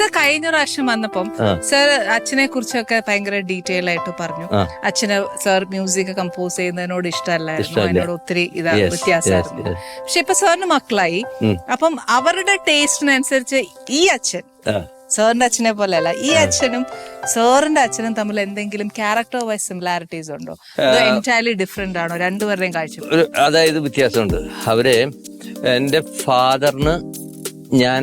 Sir കഴിഞ്ഞ പ്രാവശ്യം വന്നപ്പം. സർ അച്ഛനെ കുറിച്ചൊക്കെ ഭയങ്കര ഡീറ്റെയിൽ ആയിട്ട് പറഞ്ഞു. അച്ഛന് സർ മ്യൂസിക് കമ്പോസ് ചെയ്യുന്നതിനോട് ഇഷ്ടമല്ലായിരുന്നു. ഇഷ്ടമല്ല. അതിനോട് ഒത്തിരി ഇതാ Yes, വ്യത്യാസമായിരുന്നു. പക്ഷെ ഇപ്പൊ സാറിന് മക്കളായി. അപ്പം അവരുടെ ടേസ്റ്റിനനുസരിച്ച് ഈ അച്ഛൻ. സാറിന്റെ അച്ഛനെ പോലെയല്ല ഈ അച്ഛനും സാറിന്റെ അച്ഛനും തമ്മിൽ എന്തെങ്കിലും ക്യാരക്ടർ വൈസ് സിമിലാരിറ്റീസ് ഉണ്ടോ? എന്റയർലി ഡിഫറെന്റ് ആണോ? രണ്ടുപേരുടെയും കാഴ്ച അതായത് വ്യത്യാസമുണ്ട്. അവരെ എന്റെ ഫാദറിന് ഞാൻ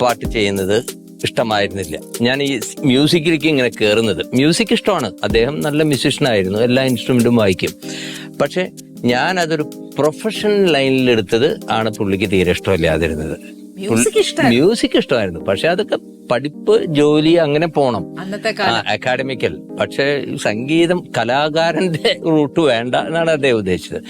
പാട്ട് ചെയ്യുന്നത് ഇഷ്ടമായിരുന്നില്ല. ഞാൻ ഈ മ്യൂസിക്കിലേക്ക് ഇങ്ങനെ കയറുന്നത് മ്യൂസിക് ഇഷ്ടമാണ്. അദ്ദേഹം നല്ല മ്യൂസിഷ്യനായിരുന്നു എല്ലാ ഇൻസ്ട്രുമെന്റും വായിക്കും. പക്ഷെ ഞാൻ അതൊരു പ്രൊഫഷണൽ ലൈനിൽ എടുത്തത് ആണ് പുള്ളിക്ക് തീരെ ഇഷ്ടമില്ലാതിരുന്നത്. മ്യൂസിക് ഇഷ്ടമായിരുന്നു. പക്ഷെ അതൊക്കെ പഠിപ്പ് ജോലി അങ്ങനെ പോണം. അന്നത്തെ അക്കാഡമിക്കൽ പക്ഷേ സംഗീതം കലാകാരന്റെ റൂട്ട് വേണ്ട എന്നാണ് അദ്ദേഹം ഉദ്ദേശിച്ചത്.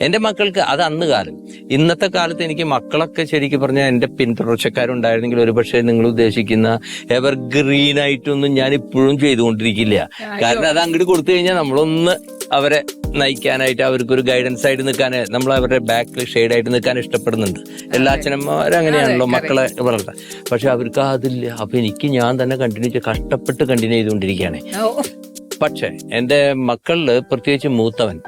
എന്റെ മക്കൾക്ക് അത് അന്ന് കാലം. ഇന്നത്തെ കാലത്ത് എനിക്ക് മക്കളൊക്കെ ശരിക്കും പറഞ്ഞാൽ എന്റെ പിന്തുടർച്ചക്കാരുണ്ടായിരുന്നെങ്കിൽ ഒരുപക്ഷെ നിങ്ങൾ ഉദ്ദേശിക്കുന്ന എവർ ഗ്രീൻ ആയിട്ടൊന്നും ഞാൻ ഇപ്പോഴും ചെയ്തുകൊണ്ടിരിക്കില്ല കാരണം അത് അങ്ങോട്ട് കൊടുത്തു കഴിഞ്ഞാൽ നമ്മളൊന്ന് അവരെ നയിക്കാനായിട്ട് അവർക്കൊരു ഗൈഡൻസ് ആയിട്ട് നിൽക്കാൻ നമ്മൾ അവരുടെ ബാക്ക് ഷെയ്ഡ് ആയിട്ട് നിൽക്കാൻ ഇഷ്ടപ്പെടുന്നുണ്ട്. എല്ലാ അച്ഛനമ്മമാരും അങ്ങനെയാണല്ലോ മക്കളെ വളർത്താൻ പക്ഷെ അവർക്ക് അതില്ല. അപ്പൊ എനിക്ക് ഞാൻ തന്നെ കണ്ടിന്യൂ ചെയ്ത് കഷ്ടപ്പെട്ട് കണ്ടിന്യൂ ചെയ്തുകൊണ്ടിരിക്കുകയാണ്. പക്ഷെ എന്റെ മക്കളിൽ പ്രത്യേകിച്ച് മൂത്തവൻ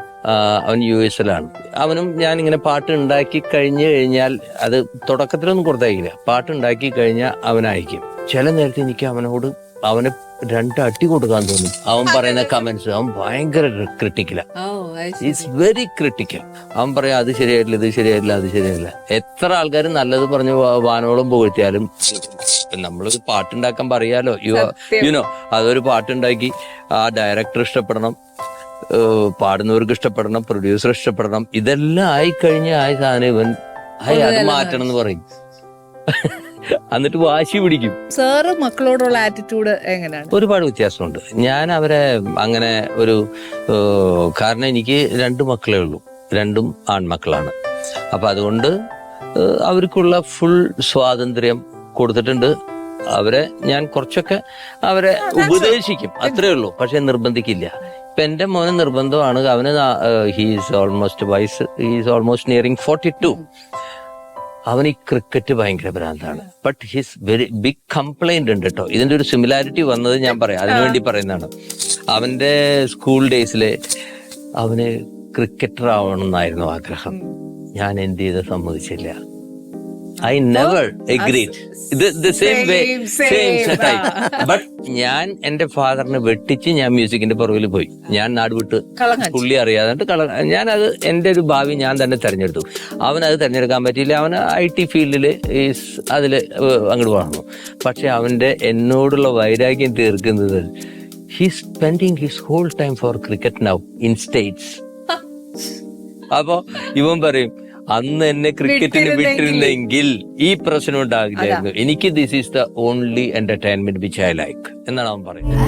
അവൻ യു എസിലാണ് അവനും ഞാൻ ഇങ്ങനെ പാട്ട് ഉണ്ടാക്കി കഴിഞ്ഞു കഴിഞ്ഞാൽ അത് തുടക്കത്തിലൊന്നും കൊടുത്തയക്കില്ല പാട്ട് ഉണ്ടാക്കി കഴിഞ്ഞാൽ അവനായിരിക്കും. ചില നേരത്തെ എനിക്ക് അവനോട് അവന് രണ്ട് അടി കൊടുക്കാൻ തോന്നും. അവൻ പറയുന്ന കമന്റ്സ് അവൻ ഭയങ്കര ക്രിട്ടിക്കലാണ് അത് വെരി ക്രിട്ടിക്കൽ അവൻ പറയാം അത് ശരിയായിട്ടില്ല ഇത് ശരിയായിട്ടില്ല അത് ശരിയായില്ല എത്ര ആൾക്കാർ നല്ലത് പറഞ്ഞു വാനോളം പുകഴ്ത്തിയാലും നമ്മൾ പാട്ടുണ്ടാക്കാൻ പറയാലോ. യു യുനോ അതൊരു പാട്ടുണ്ടാക്കി ആ ഡയറക്ടർ ഇഷ്ടപ്പെടണം പാടുന്നവർക്ക് ഇഷ്ടപ്പെടണം പ്രൊഡ്യൂസർ ഇഷ്ടപ്പെടണം. ഇതെല്ലാം ആയിക്കഴിഞ്ഞ ആയ സാധനം ഇവൻ "ഹേയ്, അത് മാറ്റണം എന്ന് പറയും. എന്നിട്ട് വാശി പിടിക്കും. സാറ് മക്കളോടുള്ള ആറ്റിറ്റ്യൂഡ് എങ്ങനെയാണ്? ഒരുപാട് വ്യത്യാസമുണ്ട്. ഞാൻ അവരെ അങ്ങനെ ഒരു കാരണം എനിക്ക് രണ്ട് മക്കളേ ഉള്ളൂ. രണ്ടും ആൺമക്കളാണ്. അപ്പൊ അതുകൊണ്ട് അവർക്കുള്ള ഫുൾ സ്വാതന്ത്ര്യം കൊടുത്തിട്ടുണ്ട്. അവരെ ഞാൻ കുറച്ചൊക്കെ അവരെ ഉപദേശിക്കും. അത്രേ ഉള്ളൂ. പക്ഷെ നിർബന്ധിക്കില്ല. ഇപ്പൊ എന്റെ മോന് നിർബന്ധമാണ്. അവന് ഹീസ് ഓൾമോസ്റ്റ് വയസ്സ് he's almost nearing forty two അവന് ഈ ക്രിക്കറ്റ് ഭയങ്കര ഭ്രാന്താണ്. But his very big complaint ഉണ്ട് കേട്ടോ ഇതിന്റെ ഒരു സിമിലാരിറ്റി വന്നത് ഞാൻ പറയാം. അതിനുവേണ്ടി പറയുന്നതാണ്. അവന്റെ സ്കൂൾ ഡേയ്സിലെ അവന് ക്രിക്കറ്റർ ആവണം എന്നായിരുന്നു ആഗ്രഹം. ഞാൻ എന്ത് ചെയ്ത് സമ്മതിച്ചില്ല. ഐ നെവർ എഗ്രീഡ് ഇത് സെയിം വേ സെയിം സെറ്റായി ബട്ട് ഞാൻ എന്റെ ഫാദറിനെ വെട്ടിച്ച് ഞാൻ മ്യൂസിക്കിന്റെ പുറകിൽ പോയി. ഞാൻ നാട് വിട്ട് പുള്ളി അറിയാതെ കള ഞാനത് എന്റെ ഒരു ഭാവി ഞാൻ തന്നെ തെരഞ്ഞെടുത്തു. അവൻ അത് തെരഞ്ഞെടുക്കാൻ പറ്റിയില്ല. അവൻ ഐ ടി ഫീൽഡിൽ അതിൽ അങ്ങോട്ട് വളർന്നു പക്ഷെ അവന്റെ എന്നോടുള്ള വൈരാഗ്യം തീർക്കുന്നത് he spending his whole time for cricket now in States അപ്പോ ഇവൻ പറയും അന്ന് എന്നെ ക്രിക്കറ്റിന് വിട്ടിരുന്നെങ്കിൽ. ഈ പ്രശ്നം ഉണ്ടാകില്ലായിരുന്നു. എനിക്ക് this is the only entertainment which I like എന്നാണ് അവൻ പറയുന്നത്.